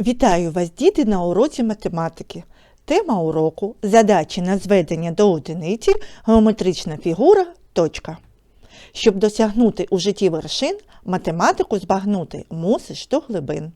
Вітаю вас, діти, на уроці математики. Тема уроку задачі на зведення до одиниці геометрична фігура точка. Щоб досягнути у житті вершин, математику збагнути мусиш до глибин.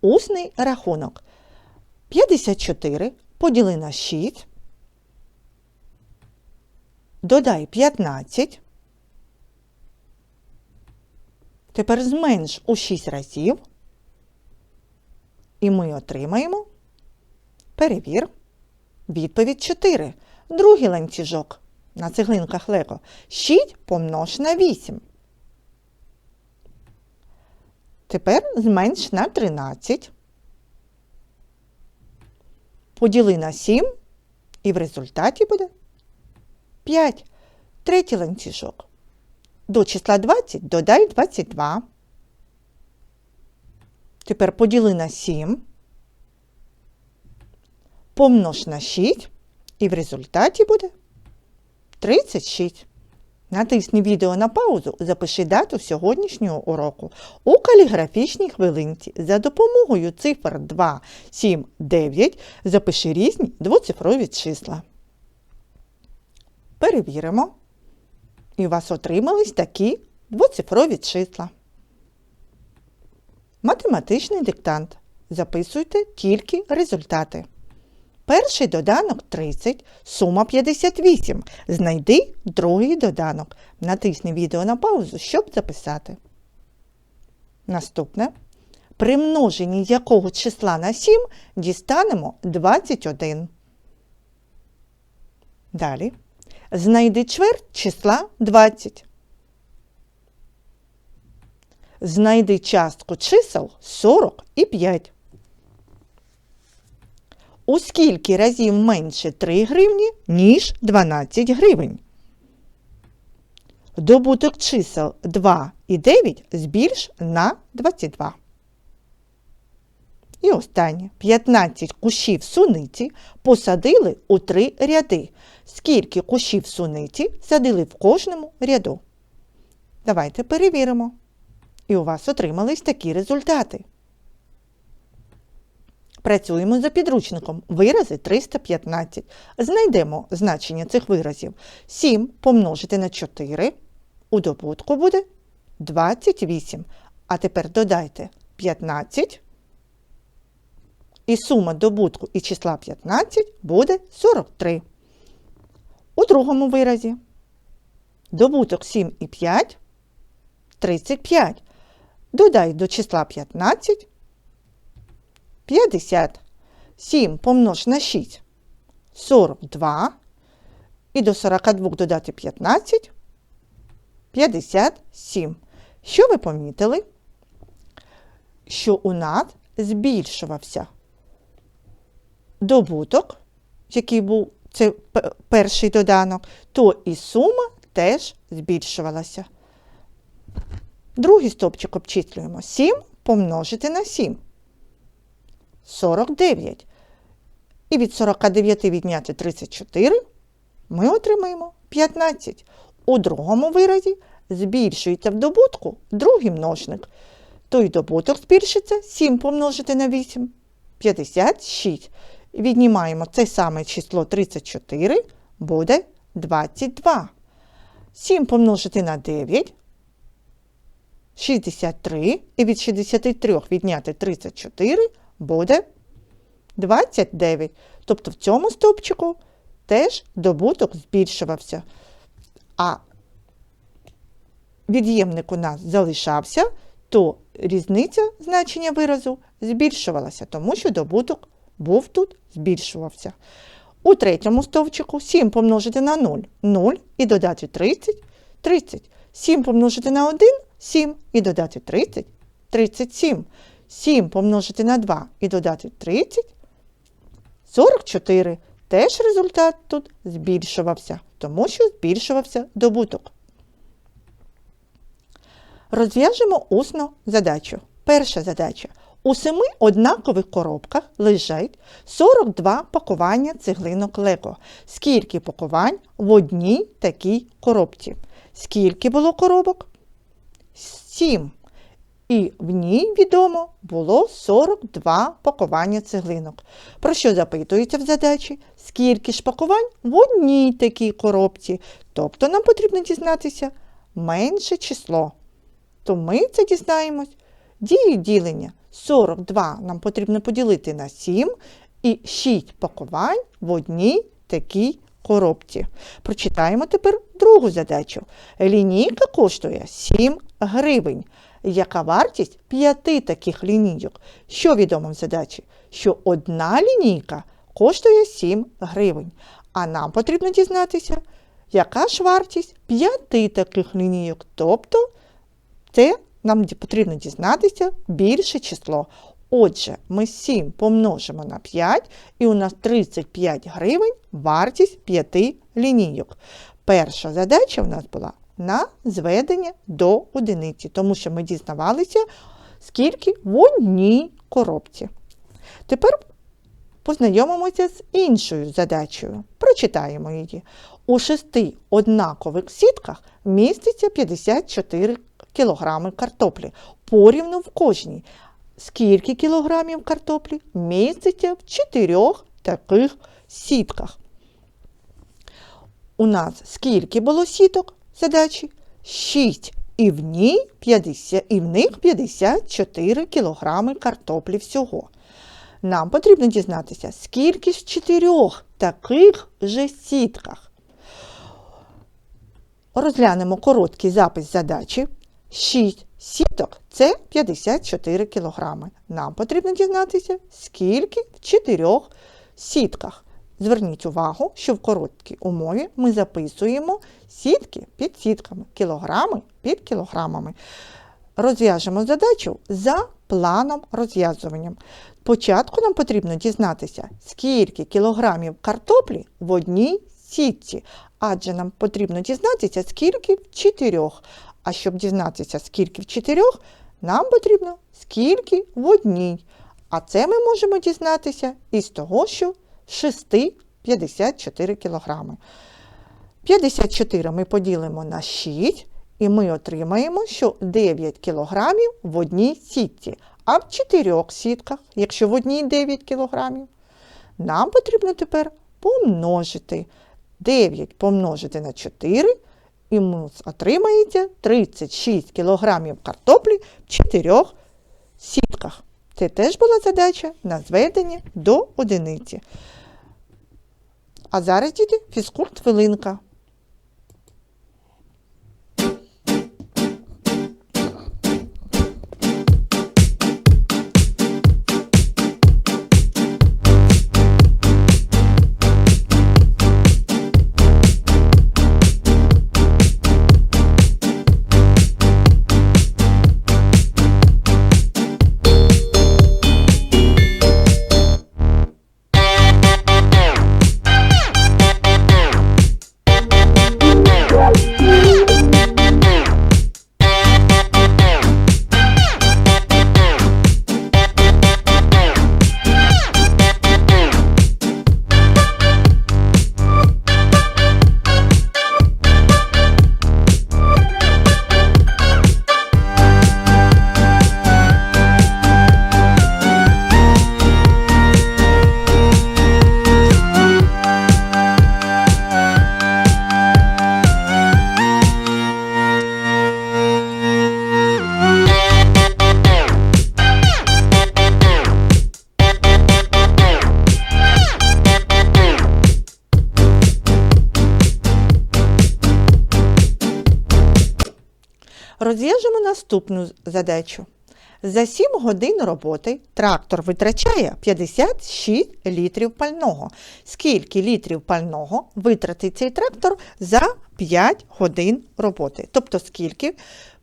Усний рахунок 54 поділи на 6. Додай 15. Тепер зменш у 6 разів. І ми отримаємо. Перевір. Відповідь 4. Другий ланцюжок на цеглинках Лего. 6 помнож на 8. Тепер зменш на 13. Поділи на 7. І в результаті буде 5. Третій ланцюжок. До числа 20 додай 22. Тепер поділи на 7, помнож на 6, і в результаті буде 36. Натисни відео на паузу, запиши дату сьогоднішнього уроку у каліграфічній хвилинці. За допомогою цифр 2, 7, 9 запиши різні двоцифрові числа. Перевіримо. І у вас отримались такі двоцифрові числа. Математичний диктант. Записуйте тільки результати. Перший доданок 30, сума 58. Знайди другий доданок. Натисни відео на паузу, щоб записати. Наступне. При множенні якого числа на 7 дістанемо 21. Далі. Знайди чверть числа 20. Знайди частку чисел 40 і 5. У скільки разів менше 3 гривні, ніж 12 гривень? Добуток чисел 2 і 9 збільш на 22. І останнє. 15 кущів суниці посадили у три ряди. Скільки кущів суниці садили в кожному ряду? Давайте перевіримо. І у вас отримались такі результати. Працюємо за підручником. Вирази 315. Знайдемо значення цих виразів. 7 помножити на 4. У добутку буде 28. А тепер додайте 15. І сума добутку і числа 15 буде 43. У другому виразі добуток 7 і 5 35. Додай до числа 15 50. 7 помнож на 6 42. І до 42 додати 15 57. Що ви помітили? Що у нас збільшувався добуток, який був це перший доданок, то і сума теж збільшувалася. Другий стопчик обчислюємо. 7 помножити на 7. 49. І від 49 відняти 34 ми отримаємо 15. У другому виразі збільшується в добутку другий множник. Той добуток збільшиться 7 помножити на 8. 56. Віднімаємо це саме число 34, буде 22. 7 помножити на 9 63 і від 63 відняти 34 буде 29. Тобто в цьому стовпчику теж добуток збільшувався. А від'ємник у нас залишався, то різниця значення виразу збільшувалася, тому що добуток був тут, збільшувався. У третьому стовпчику 7 помножити на 0 0 і додати 30 30. 7 помножити на 1 7 і додати 30 37. 7 помножити на 2 і додати 30 44. Теж результат тут збільшувався, тому що збільшувався добуток. Розв'яжемо усно задачу. Перша задача. У семи однакових коробках лежать 42 пакування цеглинок Лего. Скільки пакувань в одній такій коробці? Скільки було коробок? 7. І в ній, відомо, було 42 пакування цеглинок. Про що запитується в задачі? Скільки ж пакувань в одній такій коробці? Тобто нам потрібно дізнатися менше число. То ми це дізнаємось. Дії ділення 42 нам потрібно поділити на 7 і 6 пакувань в одній такій коробці. Прочитаємо тепер другу задачу. Лінійка коштує 7 гривень. Яка вартість 5 таких лінійок? Що відомо в задачі? Що одна лінійка коштує 7 гривень. А нам потрібно дізнатися, яка ж вартість 5 таких лінійок. Тобто це нам потрібно дізнатися більше число. Отже, ми 7 помножимо на 5, і у нас 35 гривень вартість 5 лінійок. Перша задача у нас була на зведення до одиниці, тому що ми дізнавалися, скільки в одній коробці. Тепер познайомимося з іншою задачею. Прочитаємо її. У шести однакових сітках міститься 54 кілограми картоплі. Порівну в кожній. Скільки кілограмів картоплі міститься в чотирьох таких сітках? У нас скільки було сіток задачі? 6. І в, ній 50, і в них 54 кілограми картоплі всього. Нам потрібно дізнатися, скільки в чотирьох таких же сітках. Розглянемо короткий запис задачі. 6 сіток це 54 кілограми. Нам потрібно дізнатися, скільки в чотирьох сітках. Зверніть увагу, що в короткій умові ми записуємо сітки під сітками, кілограми під кілограмами. Розв'яжемо задачу за планом розв'язування. Спочатку нам потрібно дізнатися, скільки кілограмів картоплі в одній сітці, адже нам потрібно дізнатися, скільки в чотирьох. А щоб дізнатися, скільки в чотирьох, нам потрібно скільки в одній. А це ми можемо дізнатися із того, що 6 54 кілограми. 54 ми поділимо на 6, і ми отримаємо, що 9 кілограмів в одній сітці, а в 4 сітках, якщо в одній 9 кілограмів, нам потрібно тепер помножити 9 помножити на 4, і отримається 36 кілограмів картоплі в 4 сітках. Це теж була задача на зведення до одиниці. А зараз, діти, фізкульт хвилинка. Розв'яжемо наступну задачу. За 7 годин роботи трактор витрачає 56 літрів пального. Скільки літрів пального витратить цей трактор за 5 годин роботи? Тобто, скільки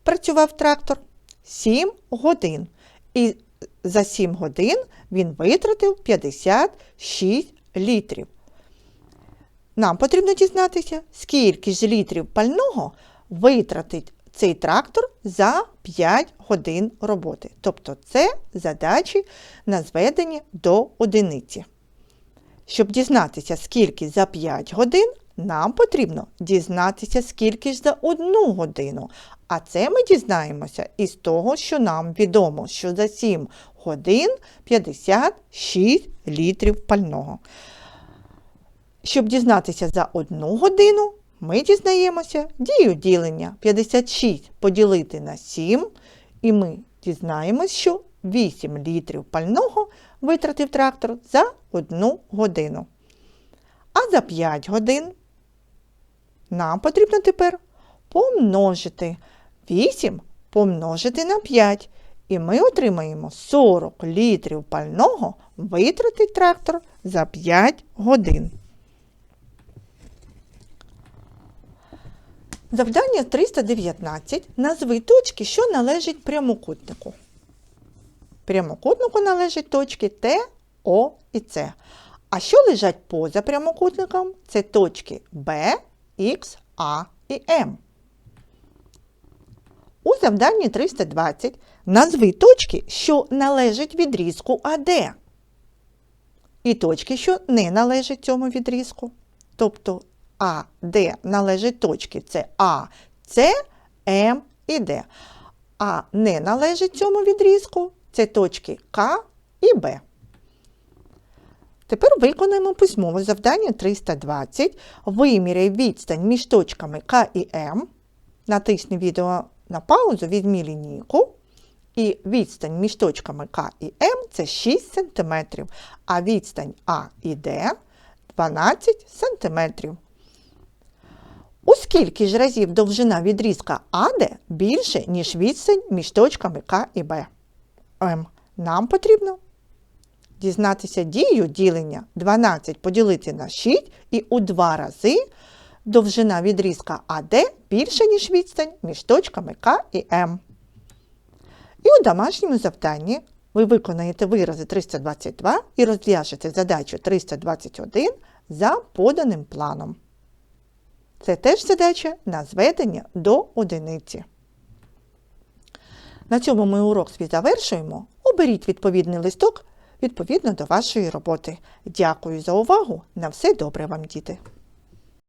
працював трактор? 7 годин. І за 7 годин він витратив 56 літрів. Нам потрібно дізнатися, скільки ж літрів пального витратить цей трактор за 5 годин роботи. Тобто це задачі на зведення до одиниці. Щоб дізнатися, скільки за 5 годин, нам потрібно дізнатися, скільки ж за одну годину. А це ми дізнаємося із того, що нам відомо, що за 7 годин 56 літрів пального. Щоб дізнатися за одну годину, ми дізнаємося дію ділення 56 поділити на 7, і ми дізнаємось, що 8 літрів пального витратив трактор за одну годину. А за 5 годин нам потрібно тепер помножити 8 помножити на 5. І ми отримаємо 40 літрів пального витратить трактор за 5 годин. Завдання 319. Назви точки, що належать прямокутнику. Прямокутнику належать точки Т, О і С. А що лежать поза прямокутником? Це точки Б, Х, А і М. У завданні 320 назви точки, що належать відрізку АД. І точки, що не належать цьому відрізку. Тобто А, Д належать точки це А, С, М і Д. А не належить цьому відрізку це точки К і Б. Тепер виконаємо письмове завдання 320. Виміряй відстань між точками К і М. Натисни відео на паузу, візьмі лінійку. І відстань між точками К і М це 6 см, а відстань А і Д 12 см. У скільки ж разів довжина відрізка АД більше, ніж відстань між точками К і Б? М. Нам потрібно дізнатися дію ділення 12 поділити на 6 і у два рази довжина відрізка АД більше, ніж відстань між точками К і М. І у домашньому завданні ви виконаєте вирази 322 і розв'яжете задачу 321 за поданим планом. Це теж задача на зведення до одиниці. На цьому ми урок свій завершуємо. Оберіть відповідний листок відповідно до вашої роботи. Дякую за увагу. На все добре вам, діти!